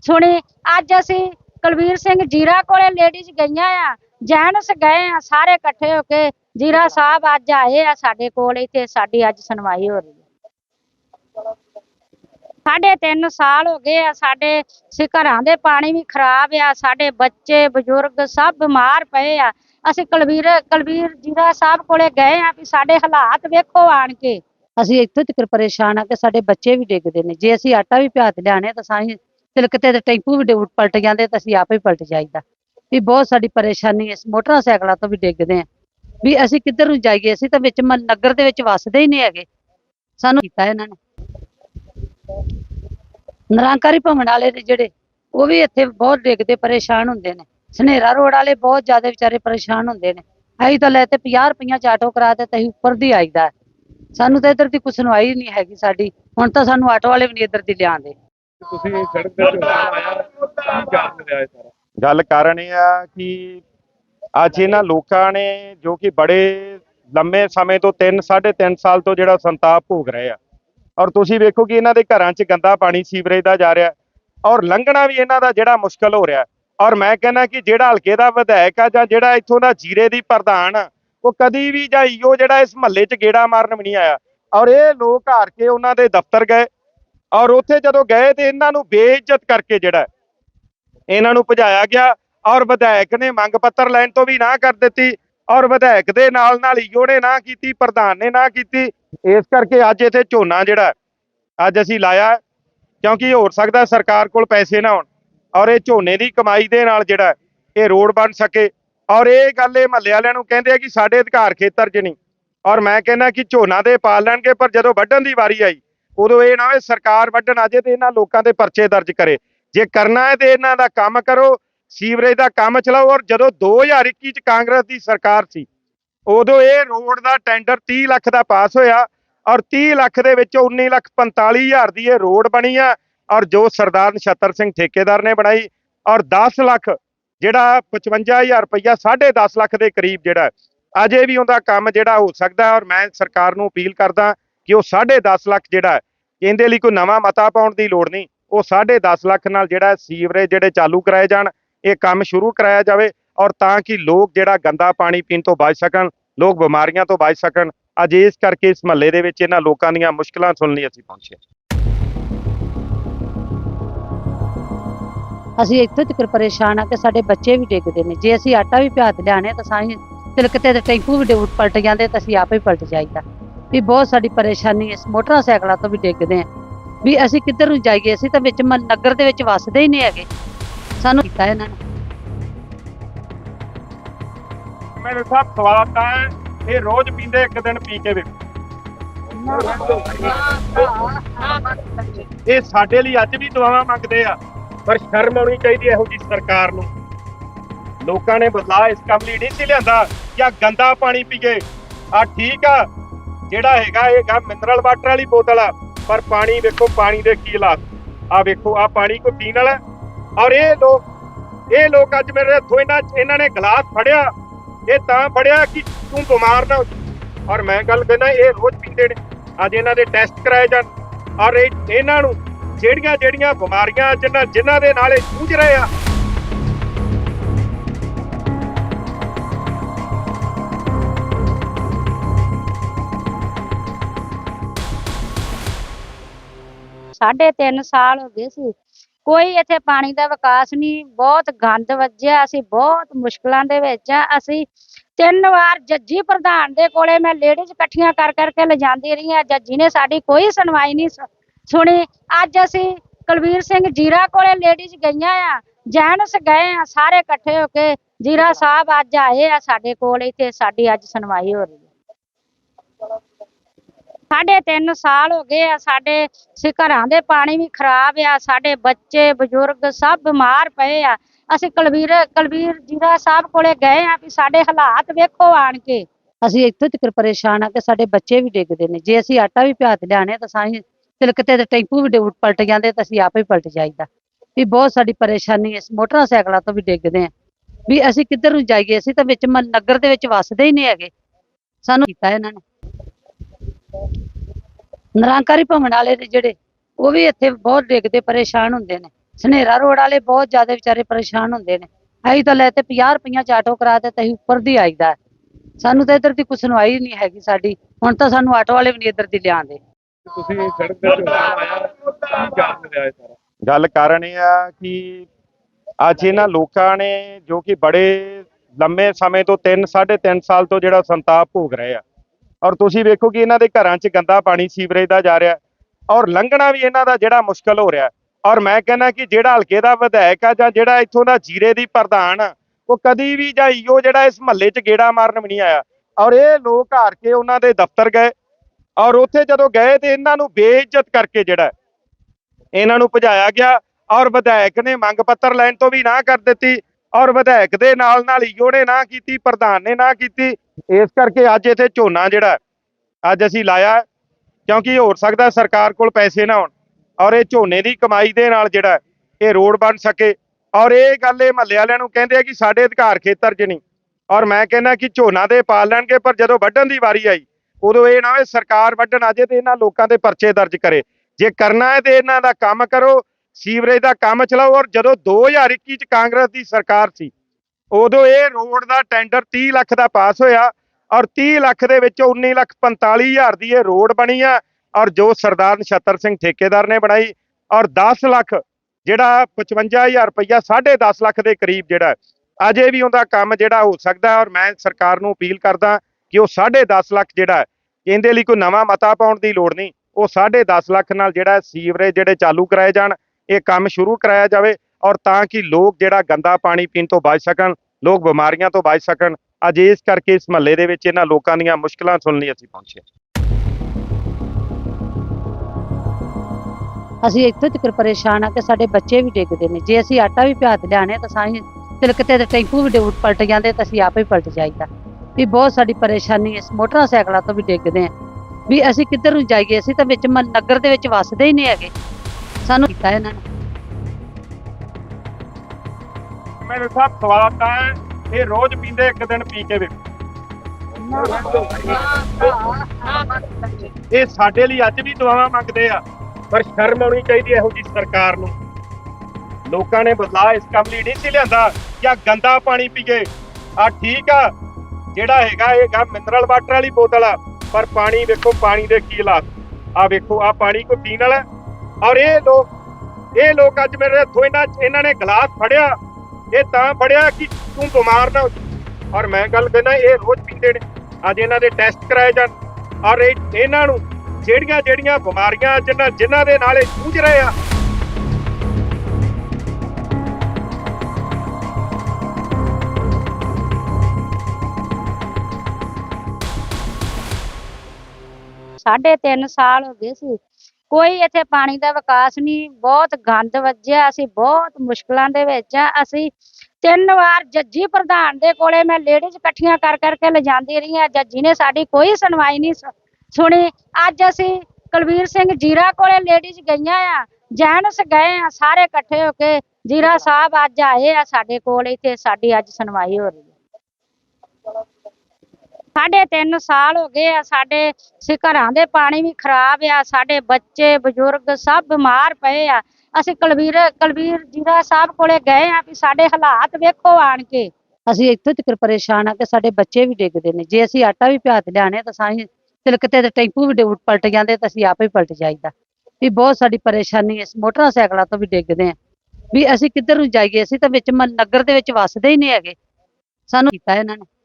ਸੁਣੀ। ਅੱਜ ਅਸੀਂ ਕੁਲਵੀਰ ਸਿੰਘ ਜੀਰਾ ਕੋਲੇ ਲੇਡੀਜ਼ ਗਈਆਂ ਆ। ਜੈਨਸ ਗਏ ਆ ਸਾਰੇ ਇਕੱਠੇ ਹੋ ਕੇ। ਜੀਰਾ ਸਾਹਿਬ ਅੱਜ ਆਏ ਆ ਸਾਡੇ ਕੋਲ ਇੱਥੇ। ਸਾਡੀ ਅੱਜ ਸੁਣਵਾਈ ਹੋ ਰਹੀ ਸਾਢੇ ਤਿੰਨ ਸਾਲ ਹੋ ਗਏ ਆ, ਸਾਡੇ ਸੇ ਘਰਾਂ ਦੇ ਪਾਣੀ ਵੀ ਖਰਾਬ ਆ, ਸਾਡੇ ਬੱਚੇ, ਬਜ਼ੁਰਗ ਸਭ ਬਿਮਾਰ ਪਏ ਆ। ਅਸੀਂ ਕੁਲਵੀਰ ਕੁਲਵੀਰ ਜੀਰਾ ਸਾਹਿਬ ਕੋਲੇ ਗਏ ਆ ਵੀ ਸਾਡੇ ਹਾਲਾਤ ਵੇਖੋ ਆਣ ਕੇ। ਅਸੀਂ ਇੱਥੋਂ ਤੱਕ ਪਰੇਸ਼ਾਨ ਆ ਕਿ ਸਾਡੇ ਬੱਚੇ ਵੀ ਡਿੱਗਦੇ ਨੇ। ਜੇ ਅਸੀਂ ਆਟਾ ਵੀ ਪਿਆ ਤੇ ਲਿਆਣੇ ਤਾਂ ਸਾਈਂ ਤਿਲਕ ਤੇ ਟੈਂਪੂ ਵੀ ਡਿ- ਪਲਟ ਜਾਂਦੇ ਤਾਂ ਅਸੀਂ ਆਪ ਹੀ ਪਲਟ ਜਾਈਦਾ। ਵੀ ਬਹੁਤ ਸਾਡੀ ਪਰੇਸ਼ਾਨੀ ਇਸ ਮੋਟਰਸਾਈਕਲਾਂ ਤੋਂ ਵੀ ਡਿੱਗਦੇ ਆ। ਵੀ ਅਸੀਂ ਕਿੱਧਰ ਨੂੰ ਜਾਈਏ? ਅਸੀਂ ਤਾਂ ਵਿੱਚ ਮ- ਨਗਰ ਦੇ ਵਿੱਚ ਵੱਸਦੇ ਹੀ ਨਹੀਂ ਹੈਗੇ। ਸਾਨੂੰ ਕੀਤਾ ਇਹਨਾਂ ਨੇ। ਨਿਰੰਕਾਰੀ ਭਵਨ ਵਾਲੇ ਨੇ ਜਿਹੜੇ ਉਹ ਵੀ ਇੱਥੇ ਬਹੁਤ ਡਿੱਗਦੇ ਪਰੇਸ਼ਾਨ ਹੁੰਦੇ ਨੇ। ਸਨੇਰਾ ਰੋਡ ਵਾਲੇ ਬਹੁਤ ਜ਼ਿਆਦਾ ਵਿਚਾਰੇ ਪਰੇਸ਼ਾਨ ਹੁੰਦੇ ਨੇ। ਅਸੀਂ ਤਾਂ ਲੈ ਤੇ 50 ਰੁਪਈਆ ਚ ਆਟੋ ਕਰਾ ਤੇ ਅਸੀਂ ਉੱਪਰ ਦੀ ਆਈਦਾ। ਸਾਨੂੰ ਤਾਂ ਇੱਧਰ ਦੀ ਕੋਈ ਸੁਣਵਾਈ ਨਹੀਂ ਹੈਗੀ ਸਾਡੀ। ਹੁਣ ਤਾਂ ਸਾਨੂੰ ਆਟੋ ਵਾਲੇ ਵੀ ਨਹੀਂ ਇੱਧਰ ਦੀ ਲਿਆਉਂਦੇ। ਤੁਸੀਂ ਸੜਕ ਤੇ ਝੋਨਾ ਆਇਆ ਕੀ ਕਾਰਨ ਰਿਹਾ ਇਹ ਸਾਰਾ? ਗੱਲ ਕਾਰਨ ਇਹ ਆ ਕਿ ਅੱਜ ਇਹਨਾਂ ਲੋਕਾਂ ਨੇ ਜੋ ਕਿ ਬੜੇ ਲੰਮੇ ਸਮੇਂ ਤੋਂ 3 3.5 ਸਾਲ ਤੋਂ ਜਿਹੜਾ ਸੰਤਾਪ ਭੋਗ ਰਹੇ ਆ ਔਰ ਤੁਸੀਂ ਵੇਖੋ ਕਿ ਇਹਨਾਂ ਦੇ ਘਰਾਂ 'ਚ ਗੰਦਾ ਪਾਣੀ ਸੀਵਰੇਜ ਦਾ ਜਾ ਰਿਹਾ ਔਰ ਲੰਘਣਾ ਵੀ ਇਹਨਾਂ ਦਾ ਜਿਹੜਾ ਮੁਸ਼ਕਲ ਹੋ ਰਿਹਾ ਔਰ ਮੈਂ ਕਹਿੰਦਾ ਕਿ ਜਿਹੜਾ ਹਲਕੇ ਦਾ ਵਿਧਾਇਕ ਆ ਜਾਂ ਜਿਹੜਾ ਇੱਥੋਂ ਦਾ ਜੀਰੇ ਦੀ ਪ੍ਰਧਾਨ ਆ, ਉਹ ਕਦੀ ਵੀ ਜਾਂ ਈਓ ਜਿਹੜਾ ਇਸ ਮਹੱਲੇ 'ਚ ਗੇੜਾ ਮਾਰਨ ਵੀ ਨਹੀਂ ਆਇਆ। ਔਰ ਇਹ ਲੋਕ ਹਾਰ ਕੇ ਉਹਨਾਂ ਦੇ ਦਫ਼ਤਰ ਗਏ ਔਰ ਉੱਥੇ ਜਦੋਂ ਗਏ ਤੇ ਇਹਨਾਂ ਨੂੰ ਬੇਇੱਜ਼ਤ ਕਰਕੇ ਜਿਹੜਾ ਇਹਨਾਂ ਨੂੰ ਭਜਾਇਆ ਗਿਆ ਔਰ ਵਿਧਾਇਕ ਨੇ ਮੰਗ ਪੱਤਰ ਲੈਣ ਤੋਂ ਵੀ ਨਾ ਕਰ ਦਿੱਤੀ। ਔਰ ਵਿਧਾਇਕ ਦੇ ਨਾਲ ਨਾਲ ਈਓ ਨੇ ਨਾ ਕੀਤੀ ਪ੍ਰਧਾਨ ਨੇ ਨਾ ਕੀਤੀ ਇਸ ਕਰਕੇ ਅੱਜ ਇੱਥੇ ਝੋਨਾ ਜਿਹੜਾ ਅੱਜ ਅਸੀਂ ਲਾਇਆ ਹੈ, ਕਿਉਂਕਿ ਹੋ ਸਕਦਾ ਸਰਕਾਰ ਕੋਲ ਪੈਸੇ ਨਾ ਹੋਣ ਔਰ ਇਹ ਝੋਨੇ ਦੀ ਕਮਾਈ ਦੇ ਨਾਲ ਜਿਹੜਾ ਇਹ ਰੋਡ ਬਣ ਸਕੇ ਔਰ ਇਹ ਗੱਲ ਇਹ ਮਹੱਲੇ ਵਾਲਿਆਂ ਨੂੰ ਕਹਿੰਦੇ ਆ ਕਿ ਸਾਡੇ ਅਧਿਕਾਰ ਖੇਤਰ 'ਚ ਨਹੀਂ ਔਰ ਮੈਂ ਕਹਿੰਦਾ ਕਿ ਝੋਨਾ ਦੇ ਪਾ ਲੈਣਗੇ ਪਰ ਜਦੋਂ ਵੱਢਣ ਦੀ ਵਾਰੀ ਆਈ ਉਦੋਂ ਇਹ ਨਾ ਹੋਵੇ ਸਰਕਾਰ ਵੱਢਣ ਆ ਜੇ ਤੇ ਇਹਨਾਂ ਲੋਕਾਂ ਦੇ ਪਰਚੇ ਦਰਜ ਕਰੇ। ਜੇ ਕਰਨਾ ਹੈ ਤੇ ਇਹਨਾਂ ਦਾ ਕੰਮ ਕਰੋ ਸੀਵਰੇਜ ਦਾ ਕੰਮ ਚਲਾਓ ਔਰ ਜਦੋਂ 2021 ਚ ਕਾਂਗਰਸ ਦੀ ਸਰਕਾਰ ਸੀ, ਉਦੋਂ ਇਹ ਰੋਡ ਦਾ ਟੈਂਡਰ 30 ਲੱਖ ਦਾ ਪਾਸ ਹੋਇਆ ਔਰ 30 ਲੱਖ ਦੇ ਵਿੱਚ 19 ਲੱਖ 45 ਹਜ਼ਾਰ ਦੀ ਇਹ ਰੋਡ ਬਣੀ ਆ ਔਰ ਜੋ ਸਰਦਾਰ ਨਛੱਤਰ ਸਿੰਘ ਠੇਕੇਦਾਰ ਨੇ ਬਣਾਈ ਔਰ 10 ਲੱਖ ਜਿਹੜਾ 55000 ਰੁਪਈਆ 10.5 ਲੱਖ ਦੇ ਕਰੀਬ ਜਿਹੜਾ ਅਜੇ ਵੀ ਉਹਦਾ ਕੰਮ ਜਿਹੜਾ ਹੋ ਸਕਦਾ ਔਰ ਮੈਂ ਸਰਕਾਰ ਨੂੰ ਅਪੀਲ ਕਰਦਾ ਕਿ ਉਹ 10.5 ਲੱਖ ਜਿਹੜਾ ਇਹਦੇ ਲਈ ਕੋਈ ਨਵਾਂ ਮਤਾ ਪਾਉਣ ਦੀ ਲੋੜ ਨਹੀਂ, ਉਹ 10.5 ਲੱਖ ਨਾਲ ਜਿਹੜਾ ਸੀਵਰੇਜ ਜਿਹੜੇ ਚਾਲੂ ਕਰਾਏ ਜਾਣ ਇਹ ਕੰਮ ਸ਼ੁਰੂ ਕਰਾਇਆ ਜਾਵੇ ਔਰ ਤਾਂ ਕਿ ਲੋਕ ਜਿਹੜਾ ਗੰਦਾ ਪਾਣੀ ਪੀਣ ਤੋਂ ਬਚ ਸਕਣ, ਲੋਕ ਬਿਮਾਰੀਆਂ ਤੋਂ ਬਚ ਸਕਣ, ਅੱਜ ਇਸ ਕਰਕੇ ਇਸ ਮਹੱਲੇ ਦੇ ਵਿੱਚ ਇਹਨਾਂ ਲੋਕਾਂ ਦੀਆਂ ਮੁਸ਼ਕਲਾਂ ਸੁਣਨ ਲਈ ਅਸੀਂ ਪਹੁੰਚੇ ਅਸੀਂ ਇੱਥੋਂ ਤੱਕ ਪਰੇਸ਼ਾਨ ਆ ਕਿ ਸਾਡੇ ਬੱਚੇ ਵੀ ਡਿੱਗਦੇ ਨੇ। ਜੇ ਅਸੀਂ ਆਟਾ ਵੀ ਪਿਆ ਲਿਆਣੇ ਤਾਂ ਸਾਈਂ ਤਿਲਕਤੇ ਤੇ ਟੈਂਪੂ ਵੀ ਡਿ- ਪਲਟ ਜਾਂਦੇ ਤਾਂ ਅਸੀਂ ਆਪ ਹੀ ਪਲਟ ਜਾਈਦਾ। ਵੀ ਬਹੁਤ ਸਾਡੀ ਪਰੇਸ਼ਾਨੀ ਇਸ ਮੋਟਰਸਾਈਕਲਾਂ ਤੋਂ ਵੀ ਡਿੱਗਦੇ ਆ। ਵੀ ਅਸੀਂ ਕਿੱਧਰ ਨੂੰ ਜਾਈਏ? ਅਸੀਂ ਤਾਂ ਵਿੱਚ ਨਗਰ ਦੇ ਵਿੱਚ ਵੱਸਦੇ ਹੀ ਨਹੀਂ ਹੈਗੇ। ਸਾਨੂੰ ਕੀਤਾ ਇਹਨਾਂ ਨੇ। ਮੇਰੇ ਸਾਹਿਬ ਸਵਾਲ ਤਾਂ ਹੈ, ਇਹ ਰੋਜ਼ ਪੀਂਦੇ ਇੱਕ ਦਿਨ ਪੀ ਕੇ ਵੇਖੋ। ਇਹ ਸਾਡੇ ਲਈ ਅੱਜ ਵੀ ਦੁਆਵਾਂ ਮੰਗਦੇ ਆ, ਪਰ ਸ਼ਰਮ ਆਉਣੀ ਚਾਹੀਦੀ ਇਹੋ ਜੀ ਸਰਕਾਰ ਨੂੰ। ਲੋਕਾਂ ਨੇ ਬਦਲਾ ਇਸ ਕੰਮ ਲਈ ਨਹੀਂ ਸੀ ਲਿਆਂਦਾ ਜਾਂ ਗੰਦਾ ਪਾਣੀ ਪੀਏ ਆ ਠੀਕ ਆ, ਜਿਹੜਾ ਹੈਗਾ ਇਹ ਗਾ ਮਿਨਰਲ ਵਾਟਰ ਵਾਲੀ ਬੋਤਲ ਆ, ਪਰ ਪਾਣੀ ਵੇਖੋ, ਪਾਣੀ ਦੇ ਕੀ ਹਾਲਾਤ। ਆ ਵੇਖੋ ਆ ਪਾਣੀ ਕੋਈ ਪੀਣ ਵਾਲਾ ਔਰ ਇਹ ਲੋਕ ਇਹ ਲੋਕ ਅੱਜ ਮੇਰੇ ਹੱਥੋਂ ਇਹਨਾਂ ਇਹਨਾਂ ਨੇ ਗਲਾਸ ਫੜਿਆ। ਇਹ ਤਾਂ ਫੜਿਆ ਕਿ ਤੂੰ ਬਿਮਾਰ ਨਾ ਔਰ ਮੈਂ ਗੱਲ ਕਹਿੰਦਾ ਇਹ ਰੋਜ਼ ਪੀਂਦੇ ਨੇ। ਅੱਜ ਇਹਨਾਂ ਦੇ ਟੈਸਟ ਕਰਾਏ ਜਾਣ। ਔਰ ਇਹਨਾਂ ਨੂੰ ਜਿਹੜੀਆਂ ਜਿਹੜੀਆਂ ਬਿਮਾਰੀਆਂ ਜਿਨ੍ਹਾਂ ਜਿਨ੍ਹਾਂ ਦੇ ਨਾਲ ਇਹ ਜੂਝ ਰਹੇ ਆ। ਸਾਢੇ ਤਿੰਨ ਸਾਲ ਹੋ ਗਏ ਸੀ। ਕੋਈ ਇੱਥੇ ਪਾਣੀ ਦਾ ਵਿਕਾਸ ਨਹੀਂ, ਬਹੁਤ ਗੰਦ ਵੱਜਿਆ, ਅਸੀਂ ਬਹੁਤ ਮੁਸ਼ਕਲਾਂ ਦੇ ਵਿੱਚ ਆ, ਅਸੀਂ ਤਿੰਨ ਵਾਰ ਜੱਜੀ ਪ੍ਰਧਾਨ ਦੇ ਕੋਲੇ ਮੈਂ ਲੇਡੀਜ਼ ਇਕੱਠੀਆਂ ਕਰ ਕਰਕੇ ਲਿਜਾਂਦੀ ਰਹੀ ਆ ਜੱਜੀ ਨੇ ਸਾਡੀ ਕੋਈ ਸੁਣਵਾਈ ਨਹੀਂ ਸੁਣੀ। ਅੱਜ ਅਸੀਂ ਕੁਲਵੀਰ ਸਿੰਘ ਜੀਰਾ ਕੋਲੇ ਲੇਡੀਜ਼ ਗਈਆਂ ਆ, ਜੈਨਸ ਗਏ ਆ ਸਾਰੇ ਇਕੱਠੇ ਹੋ ਕੇ, ਜੀਰਾ ਸਾਹਿਬ ਅੱਜ ਆਏ ਆ ਸਾਡੇ ਕੋਲ, ਇੱਥੇ ਸਾਡੀ ਅੱਜ ਸੁਣਵਾਈ ਹੋ ਰਹੀ ਹੈ। ਸਾਢੇ ਤਿੰਨ ਸਾਲ ਹੋ ਗਏ ਆ, ਸਾਡੇ ਘਰਾਂ ਦੇ ਪਾਣੀ ਵੀ ਖਰਾਬ ਆ, ਸਾਡੇ ਬੱਚੇ, ਬਜ਼ੁਰਗ ਸਭ ਬਿਮਾਰ ਪਏ ਆ। ਅਸੀਂ ਕੁਲਵੀਰ ਕੁਲਵੀਰ ਜੀਰਾ ਸਾਹਿਬ ਕੋਲੇ ਗਏ ਆ ਵੀ ਸਾਡੇ ਹਾਲਾਤ ਵੇਖੋ ਆਣ ਕੇ। ਅਸੀਂ ਇੱਥੋਂ ਤੱਕ ਪਰੇਸ਼ਾਨ ਆ ਕਿ ਸਾਡੇ ਬੱਚੇ ਵੀ ਡਿੱਗਦੇ ਨੇ। ਜੇ ਅਸੀਂ ਆਟਾ ਵੀ ਪਿਆਤ ਲਿਆਣੇ ਤਾਂ ਸਾਈਂ ਤਿਲਕਤੇ ਦੇ ਟੈਂਪੂ ਵੀ ਪਲਟ ਜਾਂਦੇ ਤਾਂ ਅਸੀਂ ਆਪ ਹੀ ਪਲਟ ਜਾਈਦਾ। ਵੀ ਬਹੁਤ ਸਾਡੀ ਪਰੇਸ਼ਾਨੀ ਇਸ ਮੋਟਰਸਾਈਕਲਾਂ ਤੋਂ ਵੀ ਡਿੱਗਦੇ ਆ। ਵੀ ਅਸੀਂ ਕਿੱਧਰ ਨੂੰ ਜਾਈਏ? ਅਸੀਂ ਤਾਂ ਵਿੱਚ ਨਗਰ ਦੇ ਵਿੱਚ ਵੱਸਦੇ ਹੀ ਨਹੀਂ ਹੈਗੇ। ਸਾਨੂੰ ਕੀਤਾ ਇਹਨਾਂ ਨੇ। ਨਿਰੰਕਾਰੀ ਭਵਨ ਵਾਲੇ ਨੇ ਜਿਹੜੇ ਉਹ ਵੀ ਇੱਥੇ ਬਹੁਤ ਡਿੱਗਦੇ ਪਰੇਸ਼ਾਨ ਹੁੰਦੇ ਨੇ। ਸਨੇਰਾ ਰੋਡ ਵਾਲੇ ਬਹੁਤ ਜ਼ਿਆਦਾ ਵਿਚਾਰੇ ਪਰੇਸ਼ਾਨ ਹੁੰਦੇ ਨੇ। ਅਸੀਂ ਤਾਂ ਲੈ ਤੇ 50 ਰੁਪਈਆ ਚ ਆਟੋ ਕਰਾ ਦੇ ਤਾਂ ਅਸੀਂ ਉੱਪਰ ਦੀ ਆਈਦਾ। ਸਾਨੂੰ ਤਾਂ ਇੱਧਰ ਦੀ ਕੋਈ ਸੁਣਵਾਈ ਨਹੀਂ ਹੈਗੀ ਸਾਡੀ। ਹੁਣ ਤਾਂ ਸਾਨੂੰ ਆਟੋ ਵਾਲੇ ਵੀ ਨਹੀਂ ਇੱਧਰ ਦੀ ਲਿਆਉਂਦੇ। ਤੁਸੀਂ ਸੜਕ ਦੇ ਉੱਤੇ ਆਇਆ ਕੀ ਕਾਰਨ ਰਿਹਾ ਇਹ ਸਾਰਾ? ਗੱਲ ਕਾਰਨ ਇਹ ਆ ਕਿ ਅੱਜ ਇਹਨਾਂ ਲੋਕਾਂ ਨੇ ਜੋ ਕਿ ਬੜੇ ਲੰਮੇ ਸਮੇਂ ਤੋਂ 3 3.5 ਸਾਲ ਤੋਂ ਜਿਹੜਾ ਸੰਤਾਪ ਭੋਗ ਰਹੇ ਆ। ਔਰ ਤੁਸੀਂ ਵੇਖੋ ਕਿ ਇਹਨਾਂ ਦੇ ਘਰਾਂ 'ਚ ਗੰਦਾ ਪਾਣੀ ਸੀਵਰੇਜ ਦਾ ਜਾ ਰਿਹਾ ਔਰ ਲੰਘਣਾ ਵੀ ਇਹਨਾਂ ਦਾ ਜਿਹੜਾ ਮੁਸ਼ਕਲ ਹੋ ਰਿਹਾ ਔਰ ਮੈਂ ਕਹਿੰਦਾ ਕਿ ਜਿਹੜਾ ਹਲਕੇ ਦਾ ਵਿਧਾਇਕ ਆ ਜਾਂ ਜਿਹੜਾ ਇੱਥੋਂ ਦਾ ਜੀਰੇ ਦੀ ਪ੍ਰਧਾਨ ਆ ਉਹ ਕਦੀ ਵੀ ਜਾਂ ਈਓ ਜਿਹੜਾ ਇਸ ਮਹੱਲੇ 'ਚ ਗੇੜਾ ਮਾਰਨ ਵੀ ਨਹੀਂ ਆਇਆ। ਔਰ ਇਹ ਲੋਕ ਹਾਰ ਕੇ ਉਹਨਾਂ ਦੇ ਦਫ਼ਤਰ ਗਏ ਔਰ ਉੱਥੇ ਜਦੋਂ ਗਏ ਤੇ ਇਹਨਾਂ ਨੂੰ ਬੇਇੱਜ਼ਤ ਕਰਕੇ ਜਿਹੜਾ ਇਹਨਾਂ ਨੂੰ ਭਜਾਇਆ ਗਿਆ ਔਰ ਵਿਧਾਇਕ ਨੇ ਮੰਗ ਪੱਤਰ ਲੈਣ ਤੋਂ ਵੀ ਨਾ ਕਰ ਦਿੱਤੀ। ਔਰ ਵਿਧਾਇਕ ਦੇ ਨਾਲ ਨਾਲ ਈਓ ਨੇ ਨਾ ਕੀਤੀ, ਪ੍ਰਧਾਨ ਨੇ ਨਾ ਕੀਤੀ। ਇਸ ਕਰਕੇ ਅੱਜ ਇੱਥੇ ਝੋਨਾ ਜਿਹੜਾ ਅੱਜ ਅਸੀਂ ਲਾਇਆ ਕਿਉਂਕਿ ਹੋ ਸਕਦਾ ਸਰਕਾਰ ਕੋਲ ਪੈਸੇ ਨਾ ਹੋਣ ਔਰ ਇਹ ਝੋਨੇ ਦੀ ਕਮਾਈ ਦੇ ਨਾਲ ਜਿਹੜਾ ਇਹ ਰੋਡ ਬਣ ਸਕੇ। ਔਰ ਇਹ ਗੱਲ ਇਹ ਮਹੱਲੇ ਵਾਲਿਆਂ ਨੂੰ ਕਹਿੰਦੇ ਆ ਕਿ ਸਾਡੇ ਅਧਿਕਾਰ ਖੇਤਰ 'ਚ ਨਹੀਂ। ਔਰ ਮੈਂ ਕਹਿੰਦਾ ਕਿ ਝੋਨਾ ਦੇ ਪਾ ਲੈਣਗੇ, ਪਰ ਜਦੋਂ ਵੱਢਣ ਦੀ ਵਾਰੀ ਆਈ, ਉਦੋਂ ਇਹ ਨਾ ਹੋਵੇ ਸਰਕਾਰ ਵੱਢਣ ਆ ਜੇ ਤੇ ਇਹਨਾਂ ਲੋਕਾਂ ਦੇ ਪਰਚੇ ਦਰਜ ਕਰੇ। ਜੇ ਕਰਨਾ ਹੈ ਤੇ ਇਹਨਾਂ ਦਾ ਕੰਮ ਕਰੋ ਸੀਵਰੇਜ ਦਾ ਕੰਮ ਚਲਾਓ ਔਰ ਜਦੋਂ 2021 ਚ ਕਾਂਗਰਸ ਦੀ ਸਰਕਾਰ ਸੀ, ਉਦੋਂ ਇਹ ਰੋਡ ਦਾ ਟੈਂਡਰ 30 ਲੱਖ ਦਾ ਪਾਸ ਹੋਇਆ ਔਰ 30 ਲੱਖ ਦੇ ਵਿੱਚੋਂ 19 ਲੱਖ 45 ਹਜ਼ਾਰ ਦੀ ਇਹ ਰੋਡ ਬਣੀ ਆ ਔਰ ਜੋ ਸਰਦਾਰ ਨਛੱਤਰ ਸਿੰਘ ਠੇਕੇਦਾਰ ਨੇ ਬਣਾਈ ਔਰ 10 ਲੱਖ ਜਿਹੜਾ 55000 ਰੁਪਈਆ 10.5 ਲੱਖ ਦੇ ਕਰੀਬ ਜਿਹੜਾ ਅਜੇ ਵੀ ਉਹਦਾ ਕੰਮ ਜਿਹੜਾ ਹੋ ਸਕਦਾ ਔਰ ਮੈਂ ਸਰਕਾਰ ਨੂੰ ਅਪੀਲ ਕਰਦਾ ਕਿ ਉਹ 10.5 ਲੱਖ ਜਿਹੜਾ ਇਹਦੇ ਲਈ ਕੋਈ ਨਵਾਂ ਮਤਾ ਪਾਉਣ ਦੀ ਲੋੜ ਨਹੀਂ, ਉਹ 10.5 ਲੱਖ ਨਾਲ ਜਿਹੜਾ ਸੀਵਰੇਜ ਜਿਹੜੇ ਚਾਲੂ ਕਰਾਏ ਜਾਣ ਇਹ ਕੰਮ ਸ਼ੁਰੂ ਕਰਾਇਆ ਜਾਵੇ ਔਰ ਤਾਂ ਕਿ ਲੋਕ ਜਿਹੜਾ ਗੰਦਾ ਪਾਣੀ ਪੀਣ ਤੋਂ ਬਚ ਸਕਣ, ਲੋਕ ਬਿਮਾਰੀਆਂ ਤੋਂ ਬਚ ਸਕਣ, ਅੱਜ ਇਸ ਕਰਕੇ ਇਸ ਮਹੱਲੇ ਦੇ ਵਿੱਚ ਇਹਨਾਂ ਲੋਕਾਂ ਦੀਆਂ ਮੁਸ਼ਕਲਾਂ ਸੁਣਨ ਲਈ ਅਸੀਂ ਪਹੁੰਚੇ ਅਸੀਂ ਇੱਥੋਂ ਤੱਕ ਪਰੇਸ਼ਾਨ ਆ ਕਿ ਸਾਡੇ ਬੱਚੇ ਵੀ ਡਿੱਗਦੇ ਨੇ। ਜੇ ਅਸੀਂ ਆਟਾ ਵੀ ਪਿਆਤ ਲਿਆਣੇ ਤਾਂ ਸਾਈਂ ਤਿਲਕਤੇ ਦੇ ਟੈਂਪੂ ਵੀ ਡਿੱਗ- ਪਲਟ ਜਾਂਦੇ ਤਾਂ ਅਸੀਂ ਆਪ ਹੀ ਪਲਟ ਜਾਈਦਾ। ਵੀ ਬਹੁਤ ਸਾਡੀ ਪਰੇਸ਼ਾਨੀ ਇਸ ਮੋਟਰਸਾਈਕਲਾਂ ਤੋਂ ਵੀ ਡਿੱਗਦੇ ਆ। ਵੀ ਅਸੀਂ ਕਿੱਧਰ ਨੂੰ ਜਾਈਏ? ਅਸੀਂ ਤਾਂ ਵਿੱਚ ਨਗਰ ਦੇ ਵਿੱਚ ਵੱਸਦੇ ਹੀ ਨਹੀਂ ਹੈਗੇ। ਸਾਨੂੰ ਕੀਤਾ ਇਹਨਾਂ ਨੇ। ਮੇਰੇ ਸਾਹਿਬ ਸਵਾਲ ਤਾਂ ਇਹ ਰੋਜ਼ ਪੀਂਦੇ ਇੱਕ ਦਿਨ ਪੀ ਕੇ ਵੇਖੋ। ਇਹ ਸਾਡੇ ਲਈ ਅੱਜ ਵੀ ਦੁਆਵਾਂ ਮੰਗਦੇ ਆ, ਪਰ ਸ਼ਰਮ ਆਉਣੀ ਚਾਹੀਦੀ ਇਹੋ ਜੀ ਸਰਕਾਰ ਨੂੰ। ਲੋਕਾਂ ਨੇ ਬਦਲਾਅ ਇਸ ਕੰਮ ਲਈ ਨਹੀਂ ਸੀ ਲਿਆਂਦਾ, ਜਾਂ ਗੰਦਾ ਪਾਣੀ ਪੀਏ ਆ ਠੀਕ ਆ, ਜਿਹੜਾ ਹੈਗਾ ਇਹ ਗਾ ਮਿਨਰਲ ਵਾਟਰ ਵਾਲੀ ਬੋਤਲ ਆ, ਪਰ ਪਾਣੀ ਵੇਖੋ, ਪਾਣੀ ਦੇ ਕੀ ਹਾਲਾਤ। ਆ ਵੇਖੋ ਆ ਪਾਣੀ ਕੋਈ ਪੀਣ ਵਾਲਾ ਔਰ ਇਹ ਲੋਕ ਇਹ ਲੋਕ ਅੱਜ ਮੇਰੇ ਹੱਥੋਂ ਇਹਨਾਂ ਇਹਨਾਂ ਨੇ ਗਲਾਸ ਫੜਿਆ। ਇਹ ਤਾਂ ਫੜਿਆ ਕਿ ਤੂੰ ਬਿਮਾਰ ਨਾ ਔਰ ਮੈਂ ਗੱਲ ਕਹਿੰਦਾ ਇਹ ਰੋਜ਼ ਪੀਂਦੇ ਨੇ। ਅੱਜ ਇਹਨਾਂ ਦੇ ਟੈਸਟ ਕਰਾਏ ਜਾਣ। ਔਰ ਇਹਨਾਂ ਨੂੰ ਜਿਹੜੀਆਂ ਜਿਹੜੀਆਂ ਬਿਮਾਰੀਆਂ ਜਿਨ੍ਹਾਂ ਜਿਨ੍ਹਾਂ ਦੇ ਨਾਲ ਇਹ ਜੂਝ ਰਹੇ ਆ। ਸਾਢੇ ਤਿੰਨ ਸਾਲ ਹੋ ਗਏ ਸੀ। ਕੋਈ ਇੱਥੇ ਪਾਣੀ ਦਾ ਵਿਕਾਸ ਨਹੀਂ ਬਹੁਤ ਗੰਦ ਵੱਜਿਆ ਅਸੀਂ ਬਹੁਤ ਮੁਸ਼ਕਲਾਂ ਦੇ ਵਿੱਚ ਆ ਅਸੀਂ ਤਿੰਨ ਵਾਰ ਜੱਜੀ ਪ੍ਰਧਾਨ ਦੇ ਕੋਲੇ ਮੈਂ ਲੇਡੀਜ਼ ਇਕੱਠੀਆਂ ਕਰ ਕਰਕੇ ਲਿਜਾਂਦੀ ਰਹੀ ਆ ਜੱਜੀ ਨੇ ਸਾਡੀ ਕੋਈ ਸੁਣਵਾਈ ਨਹੀਂ ਸੁਣੀ। ਅੱਜ ਅਸੀਂ ਕੁਲਵੀਰ ਸਿੰਘ ਜੀਰਾ ਕੋਲੇ ਲੇਡੀਜ਼ ਗਈਆਂ ਆ ਜੈਨਸ ਗਏ ਆ ਸਾਰੇ ਇਕੱਠੇ ਹੋ ਕੇ ਜੀਰਾ ਸਾਹਿਬ ਅੱਜ ਆਏ ਆ ਸਾਡੇ ਕੋਲ ਇੱਥੇ ਸਾਡੀ ਅੱਜ ਸੁਣਵਾਈ ਹੋ ਰਹੀ ਸਾਢੇ ਤਿੰਨ ਸਾਲ ਹੋ ਗਏ ਆ, ਸਾਡੇ ਸ- ਘਰਾਂ ਦੇ ਪਾਣੀ ਵੀ ਖਰਾਬ ਆ, ਸਾਡੇ ਬੱਚੇ, ਬਜ਼ੁਰਗ ਸਭ ਬਿਮਾਰ ਪਏ ਆ। ਅਸੀਂ ਕੁਲਵੀਰ ਕੁਲਵੀਰ ਜੀਰਾ ਸਾਹਿਬ ਕੋਲੇ ਗਏ ਆ ਵੀ ਸਾਡੇ ਹਾਲਾਤ ਵੇਖੋ ਆਣ ਕੇ। ਅਸੀਂ ਇੱਥੋਂ ਤੱਕ ਪਰੇਸ਼ਾਨ ਆ ਕਿ ਸਾਡੇ ਬੱਚੇ ਵੀ ਡਿੱਗਦੇ ਨੇ। ਜੇ ਅਸੀਂ ਆਟਾ ਵੀ ਪਿਆ ਤੇ ਲਿਆਣੇ ਤਾਂ ਸਾਈਂ ਤਿਲਕ ਤੇ ਟੈਂਪੂ ਵੀ ਡਿੱਗ- ਪਲਟ ਜਾਂਦੇ ਤਾਂ ਅਸੀਂ ਆਪ ਹੀ ਪਲਟ ਜਾਈਦਾ। ਵੀ ਬਹੁਤ ਸਾਡੀ ਪਰੇਸ਼ਾਨੀ ਇਸ ਮੋਟਰਸਾਈਕਲਾਂ ਤੋਂ ਵੀ ਡਿੱਗਦੇ ਆ। ਵੀ ਅਸੀਂ ਕਿੱਧਰ ਨੂੰ ਜਾਈਏ? ਅਸੀਂ ਤਾਂ ਵਿੱਚ ਮ- ਨਗਰ ਦੇ ਵਿੱਚ ਵੱਸਦੇ ਹੀ ਨਹੀਂ ਹੈਗੇ। ਸਾਨੂੰ ਕੀਤਾ ਇਹਨਾਂ ਨੇ।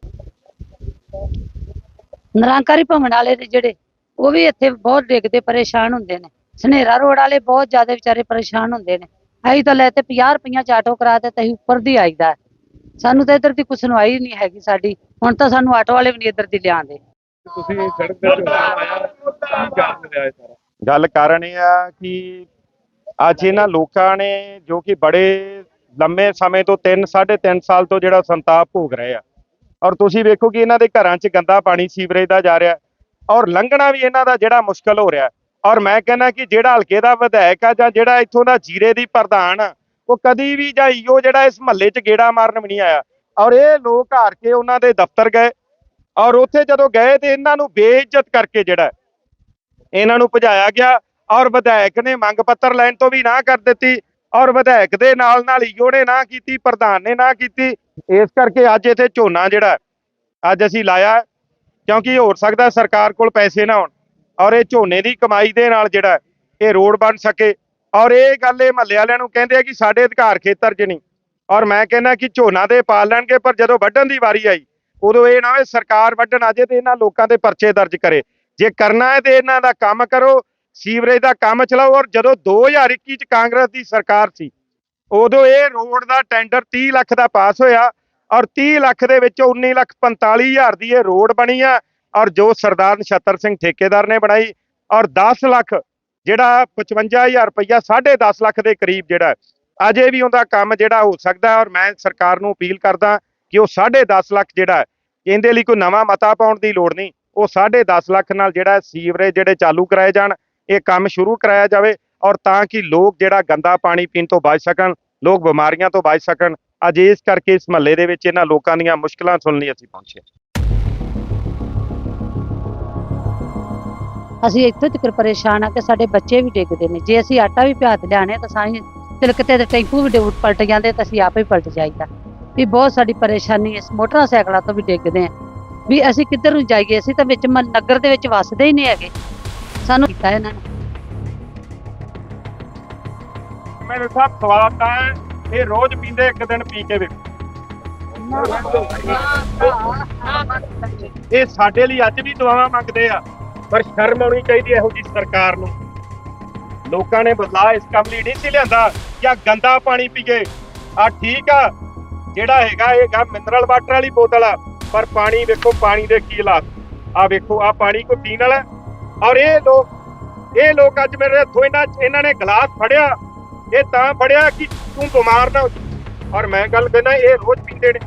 ਨਿਰੰਕਾਰੀ ਭਵਨ ਵਾਲੇ ਨੇ ਜਿਹੜੇ ਉਹ ਵੀ ਇੱਥੇ ਬਹੁਤ ਡਿੱਗਦੇ ਪਰੇਸ਼ਾਨ ਹੁੰਦੇ ਨੇ। ਸਨੇਰਾ ਰੋਡ ਵਾਲੇ ਬਹੁਤ ਜ਼ਿਆਦਾ ਵਿਚਾਰੇ ਪਰੇਸ਼ਾਨ ਹੁੰਦੇ ਨੇ। ਅਸੀਂ ਤਾਂ ਲੈ ਤੇ 50 ਰੁਪਈਆ ਚ ਆਟੋ ਕਰਾ ਤੇ ਅਸੀਂ ਉੱਪਰ ਦੀ ਆਈਦਾ। ਸਾਨੂੰ ਤਾਂ ਇੱਧਰ ਦੀ ਕੋਈ ਸੁਣਵਾਈ ਨਹੀਂ ਹੈਗੀ ਸਾਡੀ। ਹੁਣ ਤਾਂ ਸਾਨੂੰ ਆਟੋ ਵਾਲੇ ਵੀ ਨਹੀਂ ਇੱਧਰ ਦੀ ਲਿਆਉਂਦੇ। ਤੁਸੀਂ ਸੜਕ ਤੇ ਲਾਇਆ ਕੀ ਕਾਰਨ ਇਹ ਸਾਰਾ? ਗੱਲ ਕਾਰਨ ਇਹ ਆ ਕਿ ਅੱਜ ਇਹਨਾਂ ਲੋਕਾਂ ਨੇ ਜੋ ਕਿ ਬੜੇ ਲੰਮੇ ਸਮੇਂ ਤੋਂ 3 3.5 ਸਾਲ ਤੋਂ ਜਿਹੜਾ ਸੰਤਾਪ ਭੋਗ ਰਹੇ ਆ। ਔਰ ਤੁਸੀਂ ਵੇਖੋ ਕਿ ਇਹਨਾਂ ਦੇ ਘਰਾਂ 'ਚ ਗੰਦਾ ਪਾਣੀ ਸੀਵਰੇਜ ਦਾ ਜਾ ਰਿਹਾ ਔਰ ਲੰਘਣਾ ਵੀ ਇਹਨਾਂ ਦਾ ਜਿਹੜਾ ਮੁਸ਼ਕਲ ਹੋ ਰਿਹਾ ਔਰ ਮੈਂ ਕਹਿੰਦਾ ਕਿ ਜਿਹੜਾ ਹਲਕੇ ਦਾ ਵਿਧਾਇਕ ਆ ਜਾਂ ਜਿਹੜਾ ਇੱਥੋਂ ਦਾ ਜੀਰੇ ਦੀ ਪ੍ਰਧਾਨ ਆ, ਉਹ ਕਦੀ ਵੀ ਜਾਂ ਈਓ ਜਿਹੜਾ ਇਸ ਮਹੱਲੇ 'ਚ ਗੇੜਾ ਮਾਰਨ ਵੀ ਨਹੀਂ ਆਇਆ। ਔਰ ਇਹ ਲੋਕ ਹਾਰ ਕੇ ਉਹਨਾਂ ਦੇ ਦਫ਼ਤਰ ਗਏ ਔਰ ਉੱਥੇ ਜਦੋਂ ਗਏ ਤੇ ਇਹਨਾਂ ਨੂੰ ਬੇਇੱਜ਼ਤ ਕਰਕੇ ਜਿਹੜਾ ਇਹਨਾਂ ਨੂੰ ਭਜਾਇਆ ਗਿਆ ਔਰ ਵਿਧਾਇਕ ਨੇ ਮੰਗ ਪੱਤਰ ਲੈਣ ਤੋਂ ਵੀ ਨਾ ਕਰ ਦਿੱਤੀ। ਔਰ ਵਿਧਾਇਕ ਦੇ ਨਾਲ ਨਾਲ ਈਓ ਨੇ ਨਾ ਕੀਤੀ ਪ੍ਰਧਾਨ ਨੇ ਨਾ ਕੀਤੀ। ਇਸ ਕਰਕੇ ਅੱਜ ਇੱਥੇ ਝੋਨਾ ਜਿਹੜਾ ਅੱਜ ਅਸੀਂ ਲਾਇਆ ਹੈ, ਕਿਉਂਕਿ ਹੋ ਸਕਦਾ ਸਰਕਾਰ ਕੋਲ ਪੈਸੇ ਨਾ ਹੋਣ। ਔਰ ਇਹ ਝੋਨੇ ਦੀ ਕਮਾਈ ਦੇ ਨਾਲ ਜਿਹੜਾ ਇਹ ਰੋਡ ਬਣ ਸਕੇ। ਔਰ ਇਹ ਗੱਲ ਇਹ ਮਹੱਲੇ ਵਾਲਿਆਂ ਨੂੰ ਕਹਿੰਦੇ ਆ ਕਿ ਸਾਡੇ ਅਧਿਕਾਰ ਖੇਤਰ 'ਚ ਨਹੀਂ। ਔਰ ਮੈਂ ਕਹਿੰਦਾ ਕਿ ਝੋਨਾ ਦੇ ਪਾ ਲੈਣਗੇ ਪਰ ਜਦੋਂ ਵੱਢਣ ਦੀ ਵਾਰੀ ਆਈ ਉਦੋਂ ਇਹ ਨਾ ਹੋਵੇ ਸਰਕਾਰ ਵੱਢਣ ਆ ਜੇ ਤੇ ਇਹਨਾਂ ਲੋਕਾਂ ਦੇ ਪਰਚੇ ਦਰਜ ਕਰੇ। ਜੇ ਕਰਨਾ ਹੈ ਤੇ ਇਹਨਾਂ ਦਾ ਕੰਮ ਕਰੋ ਸੀਵਰੇਜ ਦਾ ਕੰਮ ਚਲਾਓ ਔਰ ਜਦੋਂ 2021 ਚ ਕਾਂਗਰਸ ਦੀ ਸਰਕਾਰ ਸੀ, ਉਦੋਂ ਇਹ ਰੋਡ ਦਾ ਟੈਂਡਰ 30 ਲੱਖ ਦਾ ਪਾਸ ਹੋਇਆ ਔਰ 30 ਲੱਖ ਦੇ ਵਿੱਚ 19 ਲੱਖ 45 ਹਜ਼ਾਰ ਦੀ ਇਹ ਰੋਡ ਬਣੀ ਆ ਔਰ ਜੋ ਸਰਦਾਰ ਨਛੱਤਰ ਸਿੰਘ ਠੇਕੇਦਾਰ ਨੇ ਬਣਾਈ ਔਰ 10 ਲੱਖ ਜਿਹੜਾ 55000 ਰੁਪਈਆ 10.5 ਲੱਖ ਦੇ ਕਰੀਬ ਜਿਹੜਾ ਅਜੇ ਵੀ ਉਹਦਾ ਕੰਮ ਜਿਹੜਾ ਹੋ ਸਕਦਾ ਔਰ ਮੈਂ ਸਰਕਾਰ ਨੂੰ ਅਪੀਲ ਕਰਦਾ ਕਿ ਉਹ 10.5 ਲੱਖ ਜਿਹੜਾ ਇਹਦੇ ਲਈ ਕੋਈ ਨਵਾਂ ਮਤਾ ਪਾਉਣ ਦੀ ਲੋੜ ਨਹੀਂ, ਉਹ 10.5 ਲੱਖ ਨਾਲ ਜਿਹੜਾ ਸੀਵਰੇਜ ਜਿਹੜੇ ਚਾਲੂ ਕਰਾਏ ਜਾਣ ਇਹ ਕੰਮ ਸ਼ੁਰੂ ਕਰਾਇਆ ਜਾਵੇ ਔਰ ਤਾਂ ਕਿ ਲੋਕ ਜਿਹੜਾ ਗੰਦਾ ਪਾਣੀ ਪੀਣ ਤੋਂ ਬਚ ਸਕਣ, ਲੋਕ ਬਿਮਾਰੀਆਂ ਤੋਂ ਬਚ ਸਕਣ, ਅੱਜ ਇਸ ਕਰਕੇ ਇਸ ਮਹੱਲੇ ਦੇ ਵਿੱਚ ਇਹਨਾਂ ਲੋਕਾਂ ਦੀਆਂ ਮੁਸ਼ਕਲਾਂ ਸੁਣਨ ਲਈ ਅਸੀਂ ਪਹੁੰਚੇ ਅਸੀਂ ਇੱਥੋਂ ਤੱਕ ਪਰੇਸ਼ਾਨ ਆ ਕਿ ਸਾਡੇ ਬੱਚੇ ਵੀ ਡਿੱਗਦੇ ਨੇ। ਜੇ ਅਸੀਂ ਆਟਾ ਵੀ ਪਿਆਤ ਲਿਆਣੇ ਤਾਂ ਸਾਈਂ ਤਿਲਕਤੇ ਤੇ ਟੈਂਪੂ ਵੀ ਪਲਟ ਜਾਂਦੇ ਤਾਂ ਅਸੀਂ ਆਪੇ ਹੀ ਪਲਟ ਜਾਈਦਾ। ਵੀ ਬਹੁਤ ਸਾਡੀ ਪਰੇਸ਼ਾਨੀ ਇਸ ਮੋਟਰਸਾਈਕਲਾਂ ਤੋਂ ਵੀ ਡਿੱਗਦੇ ਆ। ਵੀ ਅਸੀਂ ਕਿੱਧਰ ਨੂੰ ਜਾਈਏ? ਅਸੀਂ ਤਾਂ ਵਿੱਚ ਨਗਰ ਦੇ ਵਿੱਚ ਵੱਸਦੇ ਹੀ ਨਹੀਂ ਹੈਗੇ। ਸਾਨੂੰ ਕੀਤਾ ਇਹਨਾਂ ਨੇ। ਮੇਰੇ ਸਾਹਿਬ ਸਵਾਲ ਤਾਂ ਇਹ ਰੋਜ਼ ਪੀਂਦੇ ਇੱਕ ਦਿਨ ਪੀ ਕੇ ਵੇਖੋ। ਇਹ ਸਾਡੇ ਲਈ ਅੱਜ ਵੀ ਦੁਆਵਾਂ ਮੰਗਦੇ ਆ, ਪਰ ਸ਼ਰਮ ਆਉਣੀ ਚਾਹੀਦੀ ਹੈ ਇਹੋ ਜੀ ਸਰਕਾਰ ਨੂੰ। ਲੋਕਾਂ ਨੇ ਬਦਲਾਅ ਇਸ ਕੰਮ ਲਈ ਨਹੀਂ ਸੀ ਲਿਆਂਦਾ, ਜਾਂ ਗੰਦਾ ਪਾਣੀ ਪੀਏ ਆ ਠੀਕ ਆ, ਜਿਹੜਾ ਹੈਗਾ ਇਹ ਗਾ ਮਿਨਰਲ ਵਾਟਰ ਵਾਲੀ ਬੋਤਲ ਆ, ਪਰ ਪਾਣੀ ਵੇਖੋ, ਪਾਣੀ ਦੇ ਕੀ ਹਾਲਾਤ। ਆ ਵੇਖੋ, ਆ ਪਾਣੀ ਕੋਈ ਪੀਣ ਵਾਲਾ ਔਰ ਇਹ ਲੋਕ ਇਹ ਲੋਕ ਅੱਜ ਮੇਰੇ ਹੱਥੋਂ ਇਹਨਾਂ ਇਹਨਾਂ ਨੇ ਗਲਾਸ ਫੜਿਆ। ਇਹ ਤਾਂ ਫੜਿਆ ਕਿ ਤੂੰ ਬਿਮਾਰ ਨਾ ਔਰ ਮੈਂ ਗੱਲ ਕਹਿੰਦਾ ਇਹ ਰੋਜ਼ ਪੀਂਦੇ ਨੇ।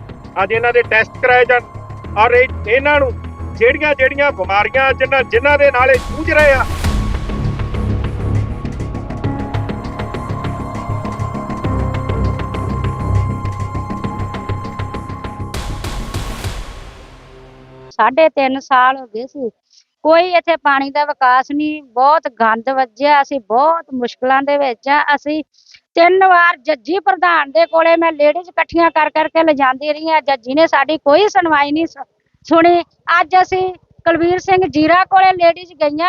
ਅੱਜ ਇਹਨਾਂ ਦੇ ਟੈਸਟ ਕਰਾਏ ਜਾਣ। ਔਰ ਇਹਨਾਂ ਨੂੰ ਜਿਹੜੀਆਂ ਜਿਹੜੀਆਂ ਬਿਮਾਰੀਆਂ ਜਿਨ੍ਹਾਂ ਜਿਨ੍ਹਾਂ ਦੇ ਨਾਲ ਇਹ ਜੂਝ ਰਹੇ ਆ। ਸਾਢੇ ਤਿੰਨ ਸਾਲ ਹੋ ਗਏ ਸੀ। ਕੋਈ ਇੱਥੇ ਪਾਣੀ ਦਾ ਵਿਕਾਸ ਨਹੀਂ, ਬਹੁਤ ਗੰਦ ਵੱਜਿਆ, ਅਸੀਂ ਬਹੁਤ ਮੁਸ਼ਕਲਾਂ ਦੇ ਵਿੱਚ ਆ, ਅਸੀਂ ਤਿੰਨ ਵਾਰ ਜੱਜੀ ਪ੍ਰਧਾਨ ਦੇ ਕੋਲੇ ਮੈਂ ਲੇਡੀਜ਼ ਇਕੱਠੀਆਂ ਕਰ ਕਰਕੇ ਲਿਜਾਂਦੀ ਰਹੀ ਆ ਜੱਜੀ ਨੇ ਸਾਡੀ ਕੋਈ ਸੁਣਵਾਈ ਨਹੀਂ ਸੁਣੀ। ਅੱਜ ਅਸੀਂ ਕੁਲਵੀਰ ਸਿੰਘ ਜੀਰਾ ਕੋਲੇ ਲੇਡੀਜ਼ ਗਈਆਂ।